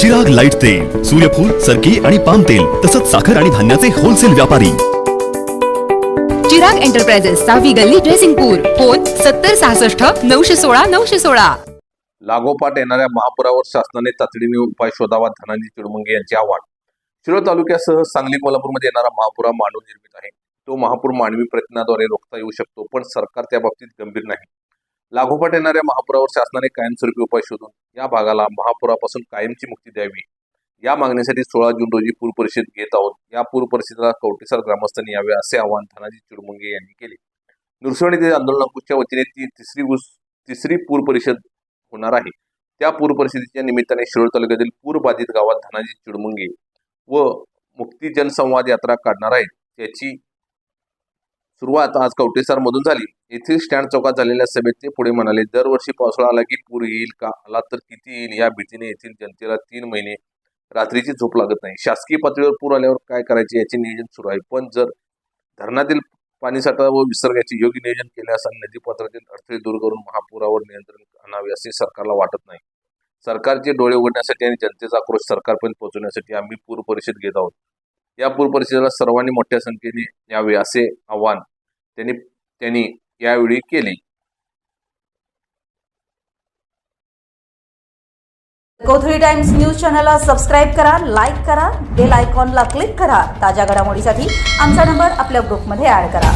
Chirag light तेल सूर्यफूल सरकी आणि पाम तेल तसंच साखर आणि धान्याचे होलसेल व्यापारी. चिराग एंटरप्राइजेस सहावी गल्ली ड्रेसिंगपूर फोन सत्तर सहासष्ट नऊशे सोळा नऊशे सोळा. लागोपाठ येणाऱ्या महापुरावर शासनाने तातडीने उपाय शोधावा धनाजी चिडमुंगे यांचे आव्हान. शिरोळ तालुक्यासह सांगली कोल्हापूरमध्ये येणारा महापूर मानव निर्मित आहे. तो महापूर मानवी प्रयत्नाद्वारे रोखता येऊ शकतो पण सरकार त्या बाबतीत गंभीर नाही. लागोपाठ येणाऱ्या महापुरावर शासनाने कायमस्वरूपी उपाय शोधून या भागाला महापुरापासून कायमची मुक्ती द्यावी. या मागणीसाठी सोळा जून रोजी पूर परिषद घेत आहोत. या पूर परिषदेला कवटेसर ग्रामस्थांनी यावे असे आवाहन धनाजी चुडमुंगे यांनी केले. नुरसवणी ते आंदोलन अंकुशच्या वतीने ती तिसरी गुस तिसरी पूर परिषद होणार आहे. त्या पूर परिषदेच्या निमित्ताने शिरोळ तालुक्यातील पूरबाधित गावात धनाजी चिडमुंगे व मुक्ती जनसंवाद यात्रा काढणार आहेत. त्याची सुरुवात आज कवटेसारमधून झाली. येथील स्टँड चौकात झालेल्या सभेत ते पुढे म्हणाले दरवर्षी पावसाळा आला की पूर येईल का? आला तर किती येईल? या भीतीने येथील जनतेला तीन महिने रात्रीची झोप लागत नाही. शासकीय पातळीवर पूर आल्यावर काय करायचे याचे नियोजन सुरू आहे. पण जर धरणातील पाणीसाठा व विसर्गाचे योग्य नियोजन केले आणि नदीपात्रातील अडथळे दूर करून महापुरावर नियंत्रण आणावे असे सरकारला वाटत नाही. सरकारचे डोळे उघडण्यासाठी आणि जनतेचा आक्रोश सरकारपर्यंत पोहोचवण्यासाठी आम्ही पूर परिषद घेत आहोत. या पूर परिषदेला सर्वांनी मोठ्या संख्येने यावे असे आव्हान त्यांनी त्यांनी यावेळी केले. कोथळी टाइम्स न्यूज चॅनलला सबस्क्राईब करा लाईक करा बेल आयकॉनला क्लिक करा. ताज्या घडामोडीसाठी आमचा नंबर आपल्या ग्रुपमध्ये ऍड करा.